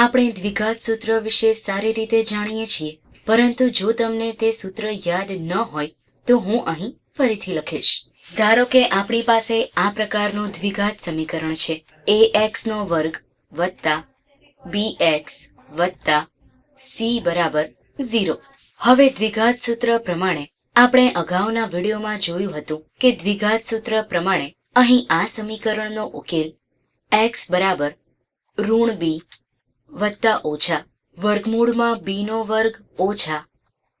આપણે દ્વિઘાત સૂત્ર વિશે સારી રીતે જાણીએ છીએ, પરંતુ જો તમને તે સૂત્ર યાદ ન હોય, તો હું અહીં ફરીથી લખીશ. ધારો કે આપણી પાસે આ પ્રકારનું દ્વિઘાત સમીકરણ છે. એ એક્સ નો વર્ગ વત્તા બી એક્સ વત્તા સી બરાબર ઝીરો. હવે દ્વિઘાત સૂત્ર પ્રમાણે આપણે અગાઉના વિડીયોમાં જોયું હતું કે દ્વિઘાત સૂત્ર પ્રમાણે અહીં આ સમીકરણનો ઉકેલ એક્સ બરાબર ઋણ બી વત્તા ઓછા. વર્ગમૂળમાં બી નો વર્ગ ઓછા.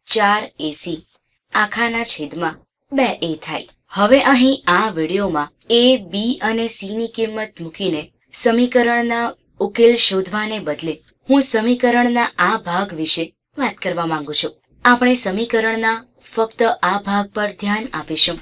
ચાર એસી આખાના છેદમાં બે એ થાય. હવે અહીં આ વિડીયોમાં એ બી અને સી ની કિંમત મૂકીને સમીકરણના ઉકેલ શોધવાને બદલે હું સમીકરણના આ ભાગ વિશે વાત કરવા માંગુ છું. આપણે સમીકરણના ફક્ત આ ભાગ પર ધ્યાન આપીશું.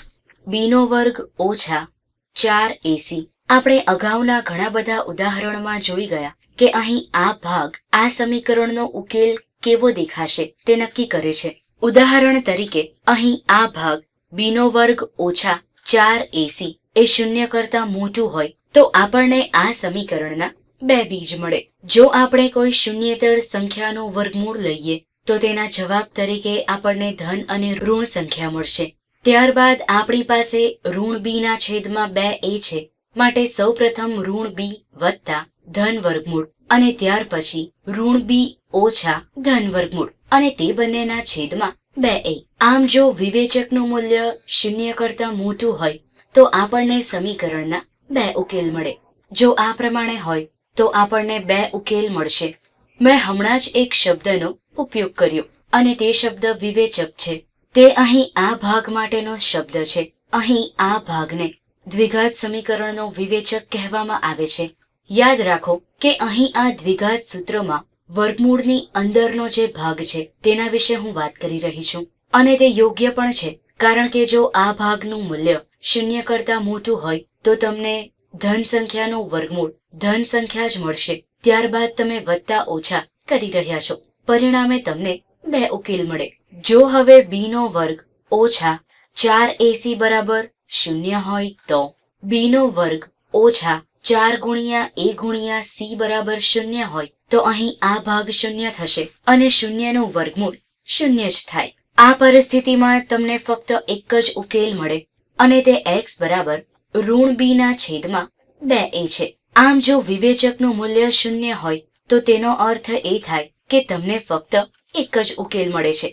બીનો વર્ગ ઓછા. ચાર એસી આપણે અગાઉના ઘણા બધા ઉદાહરણમાં જોઈ ગયા. કે અહીં આ ભાગ, આ સમીકરણનો ઉકેલ કેવો દેખાશે તે નક્કી કરે છે. ઉદાહરણ તરીકે, અહીં આ ભાગ બીનો વર્ગ ઓછા ચાર એસી એ શૂન્ય કરતા મોટું હોય, તો આપણને આ સમીકરણના બે બીજ મળે. જો આપણે કોઈ શૂન્યેતર સંખ્યાનું વર્ગમૂળ લઈએ, તો તેના જવાબ તરીકે આપણને ધન અને ઋણ સંખ્યા મળશે. ત્યારબાદ આપણી પાસે ઋણ બી ના છેદમાં બે એ છે, માટે સૌપ્રથમ ઋણ બી વત્તા ધન વર્ગમૂળ અને ત્યાર પછી ઋણ બી ઓછા ધન વર્ગમૂળ અને તે બંનેના છેદમાં બે એ. આમ જો વિવેચકનું મૂલ્ય શૂન્ય કરતા મોટું હોય, તો આપણને સમીકરણના બે ઉકેલ મળે. જો આ પ્રમાણે હોય, તો આપણને બે ઉકેલ મળશે. મેં હમણાં જ એક શબ્દનો ઉપયોગ કર્યો. અને તે શબ્દ વિવેચક છે. તે અહીં આ ભાગ માટેનો શબ્દ છે. અહીં આ ભાગને દ્વિઘાત સમીકરણનો વિવેચક કહેવામાં આવે છે. યાદ રાખો કે અહીં આ દ્વિઘાત સૂત્રમાં વર્ગમૂળની અંદરનો જે ભાગ છે તેના વિશે હું વાત કરી રહી છું. અને તે યોગ્ય પણ છે, કારણ કે જો આ ભાગનું મૂલ્ય શૂન્ય કરતા મોટું હોય, તો તમને ધન સંખ્યાનું વર્ગમૂળ ધન સંખ્યા જ મળશે. ત્યારબાદ તમે વધતા ઓછા કરી રહ્યા છો. પરિણામે તમને બે ઉકેલ મળે. જો હવે બી નો વર્ગ ઓછા ચાર એસી બરાબર શૂન્ય હોય તો બી નો વર્ગ ઓછા ચાર ગુણ્યા એ ગુણ્યા સી બરાબર શૂન્ય હોય, તો અહીં આ ભાગ શૂન્ય થશે અને શૂન્યનું વર્ગમૂળ શૂન્ય જ થાય. આ પરિસ્થિતિમાં તમને ફક્ત એક જ ઉકેલ મળે અને તે એક્સ બરાબર ઋણ બી ના છેદમાં બે એ છે. આમ જો વિવેચકનું મૂલ્ય શૂન્ય હોય, તો તેનો અર્થ એ થાય કે તમને ફક્ત એક જ ઉકેલ મળે છે.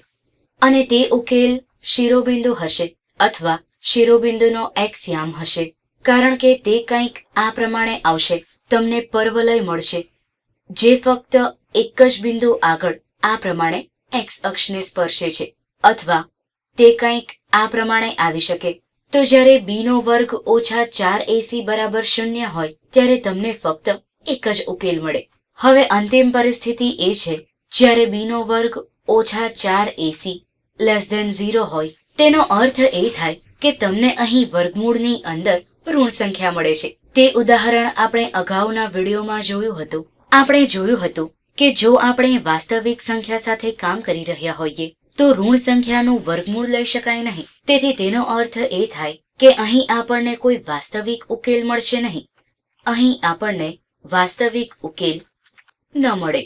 અને તે ઉકેલ શિરોબિંદુ હશે અથવા શિરોબિંદુનો એક્સ યામ હશે. કારણ કે તે કંઈક આ પ્રમાણે આવશે. તમને પર્વલય મળશે. જે ફક્ત એક જ બિંદુ આગળ આ પ્રમાણે એક્સ અક્ષને સ્પર્શે છે. અથવા તે કંઈક આ પ્રમાણે આવી શકે. તો જ્યારે બીનો વર્ગ ઓછા ચાર એસી બરાબર શૂન્ય હોય, ત્યારે તમને ફક્ત એક જ ઉકેલ મળે. હવે અંતિમ પરિસ્થિતિ એ છે, જ્યારે બીનો વર્ગ ઓછા ચાર એસી લેસ ધેન ઝીરો હોય, તેનો અર્થ એ થાય કે તમને અહીં વર્ગમૂળની અંદર ઋણ સંખ્યા મળે છે. તે ઉદાહરણ આપણે અગાઉના વિડીયોમાં જોયું હતું. આપણે જોયું હતું કે જો આપણે વાસ્તવિક સંખ્યા સાથે કામ કરી રહ્યા હોઈએ, તો ઋણ સંખ્યાનું વર્ગમૂળ લઈ શકાય નહીં. તેથી તેનો અર્થ એ થાય કે અહીં આપણને કોઈ વાસ્તવિક ઉકેલ મળશે નહીં. અહીં આપણને વાસ્તવિક ઉકેલ ન મળે.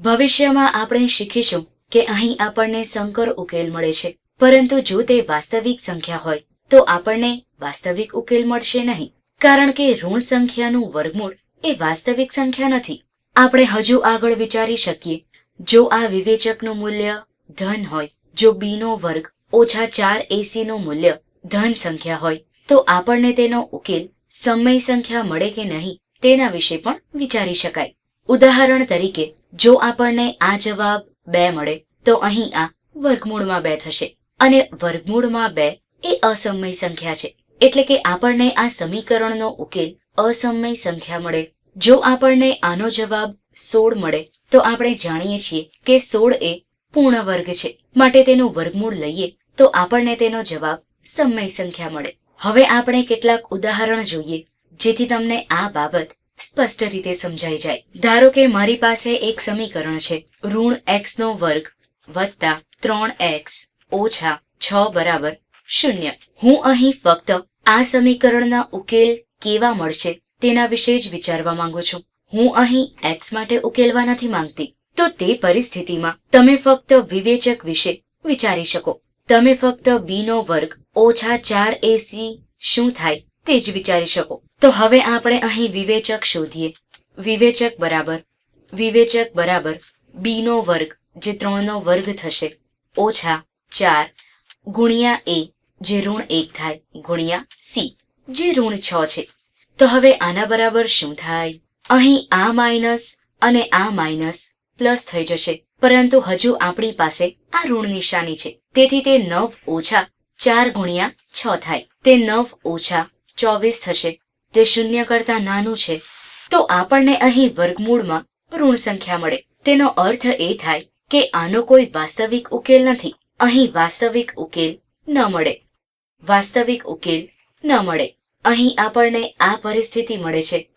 ભવિષ્યમાં આપણે શીખીશું કે અહીં આપણને સંકર ઉકેલ મળે છે. પરંતુ જો તે વાસ્તવિક સંખ્યા હોય તો આપણને વાસ્તવિક ઉકેલ મળશે નહીં. કારણ કે ઋણ સંખ્યાનું વર્ગમૂળ એ વાસ્તવિક સંખ્યા નથી. આપણે હજુ આગળ વિચારી શકીએ. જો આ વિવેચકનું મૂલ્ય ધન હોય, જો બી નો વર્ગ ઓછા ચાર એસી નું મૂલ્ય ધન સંખ્યા હોય, તો આપણને તેનો ઉકેલ સમય સંખ્યા મળે કે નહીં, તેના વિશે પણ વિચારી શકાય. ઉદાહરણ તરીકે, જો આપણને આ જવાબ બે મળે, તો અહીં આ વર્ગમૂળમાં બે થશે. અને વર્ગમૂળમાં બે એ અસમય સંખ્યા છે. એટલે કે આપણને આ સમીકરણનો ઉકેલ અસમય સંખ્યા મળે. જો આપણને આનો જવાબ સોળ મળે, તો આપણે જાણીએ છીએ કે સોળ એ પૂર્ણ વર્ગ છે. માટે તેનું વર્ગમૂળ લઈએ, તો આપણને તેનો જવાબ સમય સંખ્યા મળે. હવે આપણે કેટલાક ઉદાહરણ જોઈએ, જેથી તમને આ બાબત સ્પષ્ટ રીતે સમજાઈ જાય. ધારો કે મારી પાસે એક સમીકરણ છે. ઋણ એક્સ નો વર્ગ વત્તા ત્રણ એક્સ ઓછા છ બરાબર શૂન્ય. હું અહીં ફક્ત આ સમીકરણના ઉકેલ કેવા મળશે તેના વિશે જ વિચારવા માંગુ છું. હું અહીં એક્સ માટે ઉકેલવા નથી માંગતી. તો તે પરિસ્થિતિમાં તમે ફક્ત વિવેચક વિશે વિચારી શકો. તમે ફક્ત બી નો વર્ગ ઓછા ચાર એસી શું થાય તે જ વિચારી શકો. તો હવે આપણે અહીં વિવેચક શોધીએ. વિવેચક બરાબર. વિવેચક બરાબર બી નો વર્ગ જે ત્રણનો વર્ગ થશે. ઓછા ચાર ગુણ્યા a જે ઋણ એક થાય, ગુણ્યા સી, જે ઋણ છ છે. તો હવે આના બરાબર શું થાય? અહીં આ માઇનસ અને આ માઇનસ પ્લસ થઈ જશે. પરંતુ હજુ આપણી પાસે આ ઋણ નિશાની છે. તેથી તે નવ ઓછા ચાર ગુણ્યા છ થાય. તે નવ ઓછા ચોવીસ થશે. તે શૂન્ય કરતા નાનું છે. તો આપણને અહીં વર્ગમૂળમાં ઋણ સંખ્યા મળે. તેનો અર્થ એ થાય કે આનો કોઈ વાસ્તવિક ઉકેલ નથી. અહીં વાસ્તવિક ઉકેલ ન મળે. વાસ્તવિક ઉકેલ ન મળે. અહીં આપણને આ પરિસ્થિતિ મળે છે.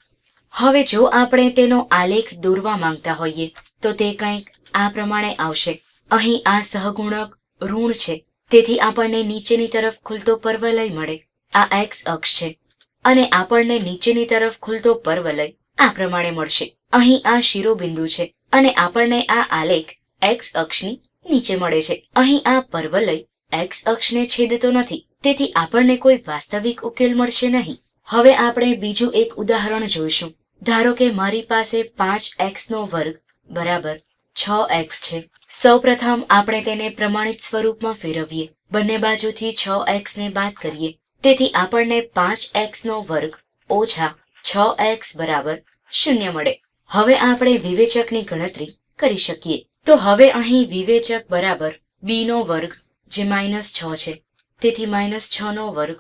હવે જો આપણે તેનો આલેખ દોરવા માંગતા હોઈએ, તો તે કંઈક આ પ્રમાણે આવશે. અહીં આ સહગુણક ઋણ છે. તેથી આપણને નીચેની તરફ ખુલતો પર્વલય મળે. આ એક્સ અક્ષ છે. અને આપણને નીચેની તરફ ખુલતો પર્વલય આ પ્રમાણે મળશે. અહીં આ શિરોબિંદુ છે. અને આપણને આ આલેખ એક્સ અક્ષની નીચે મળે છે. અહીં આ પર્વલય એક્સ અક્ષને છેદતો નથી. તેથી આપણને કોઈ વાસ્તવિક ઉકેલ મળશે નહીં. હવે આપણે બીજું એક ઉદાહરણ જોઈશું. ધારો કે મારી પાસે પાંચ એક્સ નો વર્ગ બરાબર છ એક્સ છે. સૌપ્રથમ આપણે તેને પ્રમાણિત સ્વરૂપમાં ફેરવીએ. બંને બાજુથી છ એક્સ ને બાદ કરીએ. તેથી આપણને પાંચ એક્સ નો વર્ગ ઓછા છ એક્સ બરાબર શૂન્ય મળે. હવે આપણે વિવેચકની ગણતરી કરી શકીએ. તો હવે અહીં વિવેચક બરાબર બી નો વર્ગ જે માઇનસ છ છે. તેથી માઇનસ છ નો વર્ગ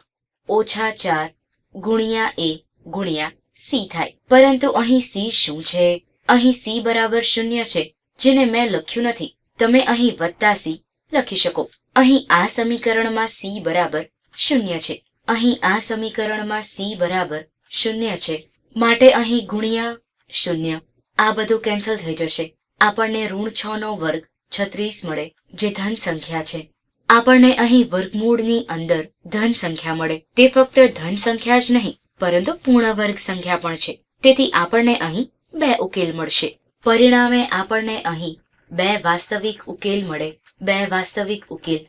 ઓછા ચાર ગુણ્યા એ ગુણ્યા સી થાય. પરંતુ અહીં સી શું છે? અહીં સી બરાબર શૂન્ય છે, જેને મેં લખ્યું નથી. તમે અહીં વત્તા સી લખી શકો. અહીં આ સમીકરણમાં સી બરાબર શૂન્ય છે. અહીં આ સમીકરણમાં સી બરાબર શૂન્ય છે. માટે અહીં ગુણ્યા શૂન્ય. આ બધું કેન્સલ થઈ જશે. આપણને ઋણ છ નો વર્ગ છત્રીસ મળે, જે ધન સંખ્યા છે. આપણને અહીં વર્ગમૂળની અંદર ધન સંખ્યા મળે. તે ફક્ત ધન સંખ્યા જ નહીં, પરંતુ પૂર્ણ વર્ગ સંખ્યા પણ છે. તેથી આપણને અહીં બે ઉકેલ મળશે. પરિણામે આપણને અહીં બે વાસ્તવિક ઉકેલ મળે. બે વાસ્તવિક ઉકેલ.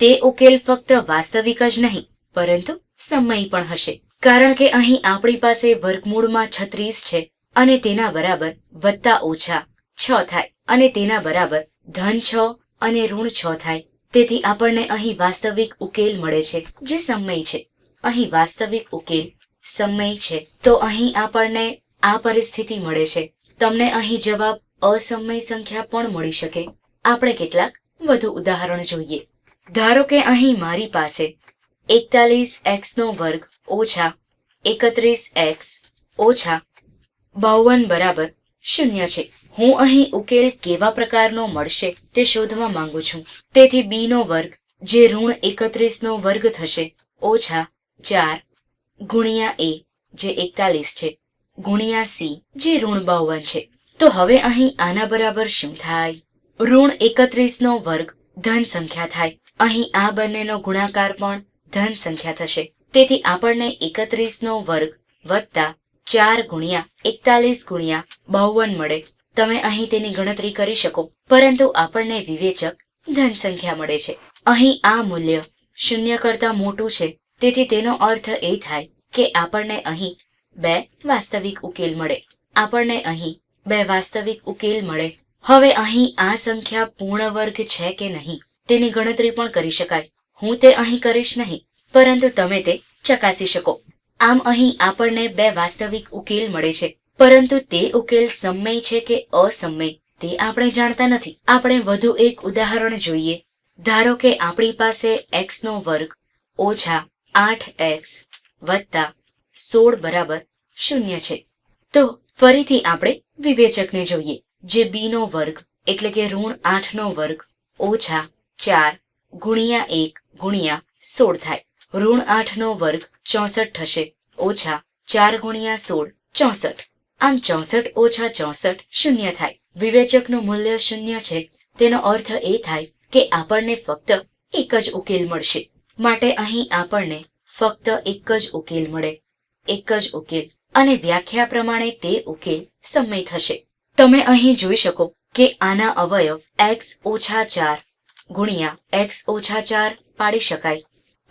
તે ઉકેલ ફક્ત વાસ્તવિક જ નહીં, પરંતુ સમય પણ હશે. કારણ કે અહીં આપણી પાસે વર્ગમૂળમાં છત્રીસ છે, અને તેના બરાબર વત્તા ઓછા છ થાય, અને તેના બરાબર ધન છ અને ઋણ છ થાય. તેથી આપણને અહીં વાસ્તવિક ઉકેલ મળે છે, જે સમય છે. અહીં વાસ્તવિક ઉકેલ, સમય છે. તો અહીં આપણને આ પરિસ્થિતિ મળે છે. તમને અહીં જવાબ અસમય સંખ્યા પણ મળી શકે. આપણે કેટલાક વધુ ઉદાહરણ જોઈએ. ધારો કે અહીં મારી પાસે એકતાલીસ એક્સ નો વર્ગ ઓછા એકત્રીસ એક્સ ઓછા બાવન બરાબર શૂન્ય છે. હું અહીં ઉકેલ કેવા પ્રકારનો મળશે તે શોધવા માંગુ છું. તેથી બી નો વર્ગ, જે ઋણ એકત્રીસ નો વર્ગ થશે, ઓછા ચાર ગુણ્યા એ જે એકતાલીસ છે, ગુણ્યા સી જે ઋણ બાવન છે. તો હવે અહીં આના બરાબર શું થાય? ઋણ એકત્રીસ નો વર્ગ, ધન સંખ્યા થાય. અહીં આ બંનેનો ગુણાકાર પણ ધન સંખ્યા થશે. તેથી આપણને એકત્રીસ નો વર્ગ વત્તા ચાર ગુણ્યા એકતાલીસ ગુણ્યા બાવન મળે. તમે અહીં તેની ગણતરી કરી શકો. પરંતુ આપણને વિવેચક ધન સંખ્યા મળે છે. અહીં આ મૂલ્ય શૂન્ય કરતા મોટું છે. તેથી તેનો અર્થ એ થાય કે આપણને અહીં બે વાસ્તવિક ઉકેલ મળે. આપણને અહીં બે વાસ્તવિક ઉકેલ મળે. હવે અહીં આ સંખ્યા પૂર્ણ વર્ગ છે કે નહીં, તેની ગણતરી પણ કરી શકાય. હું તે અહીં કરીશ નહીં, પરંતુ તમે તે ચકાસી શકો. આમ અહીં આપણને બે વાસ્તવિક ઉકેલ મળે છે. પરંતુ તે ઉકેલ સમય છે કે અસમય, તે આપણે જાણતા નથી. આપણે વધુ એક ઉદાહરણ જોઈએ. ધારો કે આપણી પાસે એક્સ નો વર્ગ ઓછા આઠ એક્સ વત્તા સોળ બરાબર શૂન્ય છે. તો ફરીથી આપણે વિવેચકને જોઈએ. જે બી નો વર્ગ, એટલે કે ઋણ આઠ નો વર્ગ ઓછા ચાર ગુણ્યા એક ગુણ્યા સોળ થાય. ઋણ આઠ નો વર્ગ ચોસઠ થશે. ઓછા ચાર ગુણ્યા સોળ ચોસઠ. આમ ચોસઠ ઓછા ચોસઠ શૂન્ય થાય. વિવેચકનું મૂલ્ય શૂન્ય છે. તેનો અર્થ એ થાય કે આપણને ફક્ત એક જ ઉકેલ મળશે. માટે અહીં આપણને ફક્ત એક જ ઉકેલ મળે. એક જ ઉકેલ. અને વ્યાખ્યા પ્રમાણે તે ઉકેલ સમય થશે. તમે અહીં જોઈ શકો કે આના અવયવ એક્સ ઓછા ચાર ગુણ્યા એક્સ ઓછા ચાર પાડી શકાય.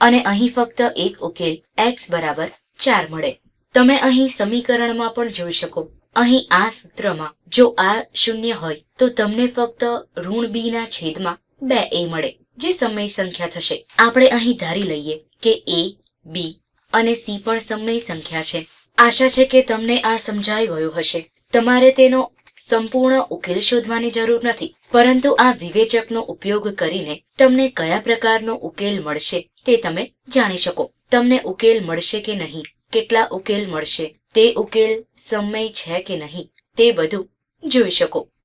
અને અહીં ફક્ત એક ઉકેલ એક્સ બરાબર ચાર મળે. તમે અહીં સમીકરણમાં પણ જોઈ શકો. અહીં આ સૂત્રમાં જો આ શૂન્ય હોય, તો તમને ફક્ત ઋણ બી ના છેદમાં બે એ મળે, જે સમય સંખ્યા થશે. આપણે અહીં ધારી લઈએ કે એ, બી અને સી પણ સમય સંખ્યા છે. આશા છે કે તમને આ સમજાઈ ગયું હશે. તમારે તેનો સંપૂર્ણ ઉકેલ શોધવાની જરૂર નથી, પરંતુ આ વિવેચકનો ઉપયોગ કરીને તમને કયા પ્રકારનો ઉકેલ મળશે તે તમે જાણી શકો. તમને ઉકેલ મળશે કે નહીં? કેટલા ઉકેલ મળશે? તે ઉકેલ સમય છે કે નહીં? તે બધું જોઈ શકો.